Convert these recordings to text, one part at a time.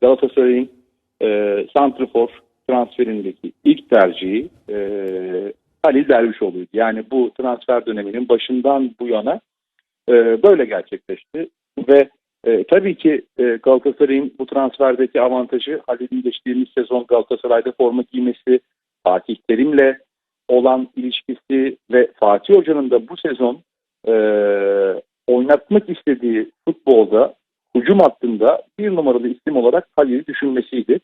Galatasaray'ın e, Santrfor transferindeki ilk tercihi e, Halil Dervişoğlu'ydu. Yani bu transfer döneminin başından bu yana e, böyle gerçekleşti ve e, tabii ki e, Galatasaray'ın bu transferdeki avantajı Halil'in geçtiğimiz sezon Galatasaray'da forma giymesi, Fatih Terim'le olan ilişkisi ve Fatih Hoca'nın da bu sezon e, oynatmak istediği futbolda hücum hattında bir numaralı isim olarak Halil'i düşünmesiydi.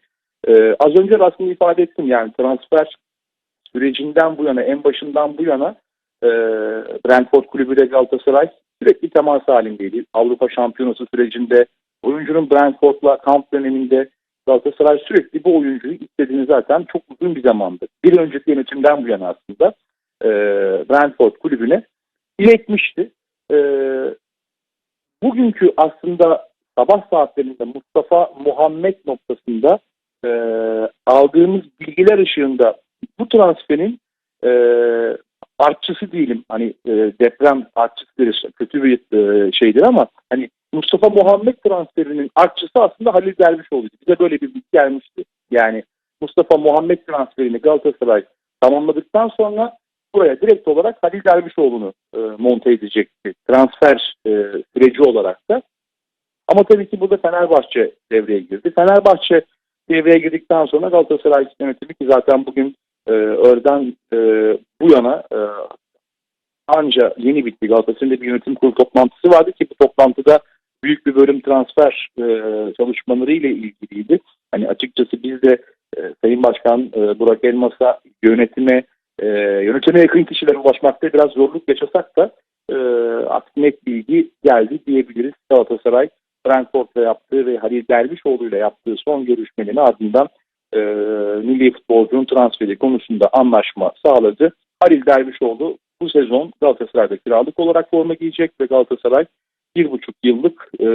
E, az önce aslında ifade ettim yani transfer sürecinden bu yana, en başından bu yana e, Brentford Kulübü de Galatasaray sürekli temas halindeydi. Avrupa Şampiyonası sürecinde oyuncunun Brentford'la kamp döneminde Galatasaray sürekli bu oyuncuyu istediğini zaten çok uzun bir zamandır. Bir önceki yönetimden bu yana aslında e, Brentford kulübüne iletmişti. E, bugünkü aslında sabah saatlerinde Mustafa Muhammed noktasında e, aldığımız bilgiler ışığında bu transferin e, artçısı değilim. Hani e, deprem artçısı. Kötü bir e, şeydir ama hani Mustafa Muhammed transferinin artçısı aslında Halil Dervişoğlu'ydu. Bize böyle bir bilgi gelmişti. Yani Mustafa Muhammed transferini Galatasaray tamamladıktan sonra buraya direkt olarak Halil Dervişoğlu'nu e, monte edecekti. Transfer e, süreci olarak da. Ama tabii ki burada Fenerbahçe devreye girdi. Fenerbahçe devreye girdikten sonra Galatasaray yönetimi ki zaten bugün e, öğleden e, bu yana e, anca yeni bitti. Galatasaray'ın bir yönetim kurulu toplantısı vardı ki bu toplantıda büyük bir bölüm transfer e, çalışmaları ile ilgiliydi. Hani açıkçası biz de e, Sayın Başkan e, Burak Elmas'a yönetime e, yönetime yakın kişilere ulaşmakta biraz zorluk yaşasak da e, artık bilgi geldi diyebiliriz. Galatasaray Frankfurt'la yaptığı ve Halil Dervişoğlu ile yaptığı son görüşmenin ardından e, milli futbolcunun transferi konusunda anlaşma sağladı. Halil Dervişoğlu bu sezon Galatasaray'da kiralık olarak forma giyecek ve Galatasaray bir buçuk yıllık e,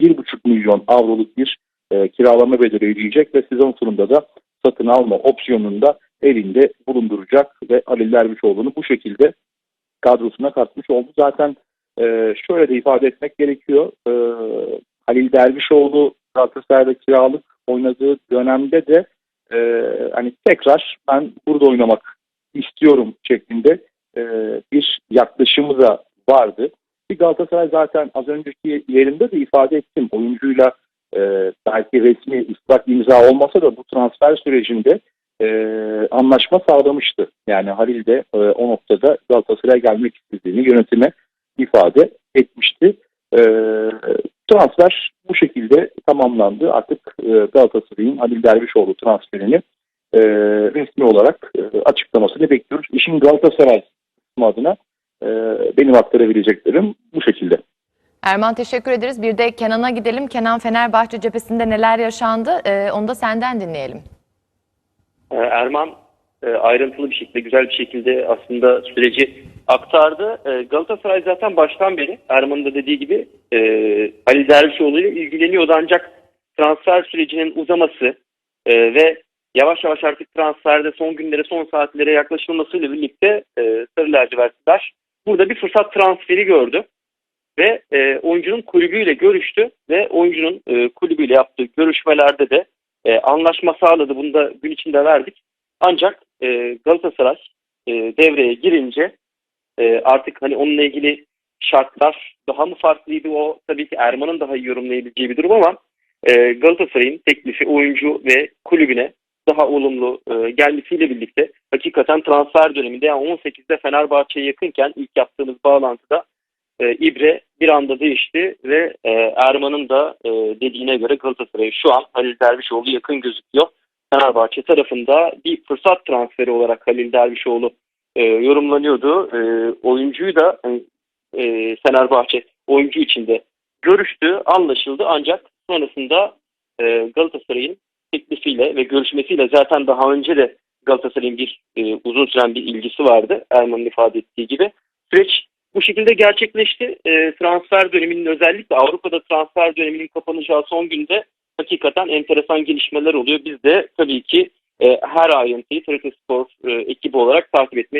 bir buçuk milyon avroluk bir e, kiralama bedeli ödeyecek ve sezon sonunda da satın alma opsiyonunu da elinde bulunduracak ve Halil Dervişoğlu'nu bu şekilde kadrosuna katmış oldu. Zaten e, şöyle de ifade etmek gerekiyor. E, Halil Dervişoğlu Galatasaray'da kiralık oynadığı dönemde de e, hani tekrar ben burada oynamak istiyorum şeklinde e, bir yaklaşımı da vardı. Bir Galatasaray zaten az önceki yerinde de ifade ettim. Oyuncuyla e, belki resmi ıslak imza olmasa da bu transfer sürecinde e, anlaşma sağlamıştı. Yani Halil de e, o noktada Galatasaray'a gelmek istediğini yönetime ifade etmişti. E, transfer bu şekilde tamamlandı. Artık e, Galatasaray'ın Halil Dervişoğlu transferini e, resmi olarak e, açıklamasını bekliyoruz. İşin Galatasaray adına e, benim aktarabileceklerim bu şekilde. Erman teşekkür ederiz. Bir de Kenan'a gidelim. Kenan Fenerbahçe cephesinde neler yaşandı? Ee, onu da senden dinleyelim. Ee, Erman e, ayrıntılı bir şekilde, güzel bir şekilde aslında süreci aktardı. Ee, Galatasaray zaten baştan beri Erman'ın da dediği gibi e, Ali Dervişoğlu ile ilgileniyordu ancak transfer sürecinin uzaması e, ve yavaş yavaş artık transferde son günlere, son saatlere yaklaşılmasıyla birlikte e, Sarı Lacivertliler burada bir fırsat transferi gördü ve e, oyuncunun kulübüyle görüştü ve oyuncunun e, kulübüyle yaptığı görüşmelerde de e, anlaşma sağladı. Bunu da gün içinde verdik. Ancak e, Galatasaray e, devreye girince e, artık hani onunla ilgili şartlar daha mı farklıydı o tabii ki Erman'ın daha iyi yorumlayabileceği bir durum ama e, Galatasaray'ın teklifi oyuncu ve kulübüne daha olumlu e, gelmesiyle birlikte hakikaten transfer döneminde yani 18'de Fenerbahçe'ye yakınken ilk yaptığımız bağlantıda e, İbre bir anda değişti ve e, Erman'ın da e, dediğine göre Galatasaray şu an Halil Dervişoğlu yakın gözüküyor. Fenerbahçe tarafında bir fırsat transferi olarak Halil Dervişoğlu e, yorumlanıyordu. E, oyuncuyu da hani, e, Fenerbahçe oyuncu içinde görüştü, anlaşıldı ancak sonrasında e, Galatasaray'ın teklifiyle ve görüşmesiyle zaten daha önce de Galatasaray'ın bir e, uzun süren bir ilgisi vardı Erman'ın ifade ettiği gibi. Süreç bu şekilde gerçekleşti. E, transfer döneminin özellikle Avrupa'da transfer döneminin kapanacağı son günde hakikaten enteresan gelişmeler oluyor. Biz de tabii ki e, her ayrıntıyı TRT Spor e, ekibi olarak takip etmeye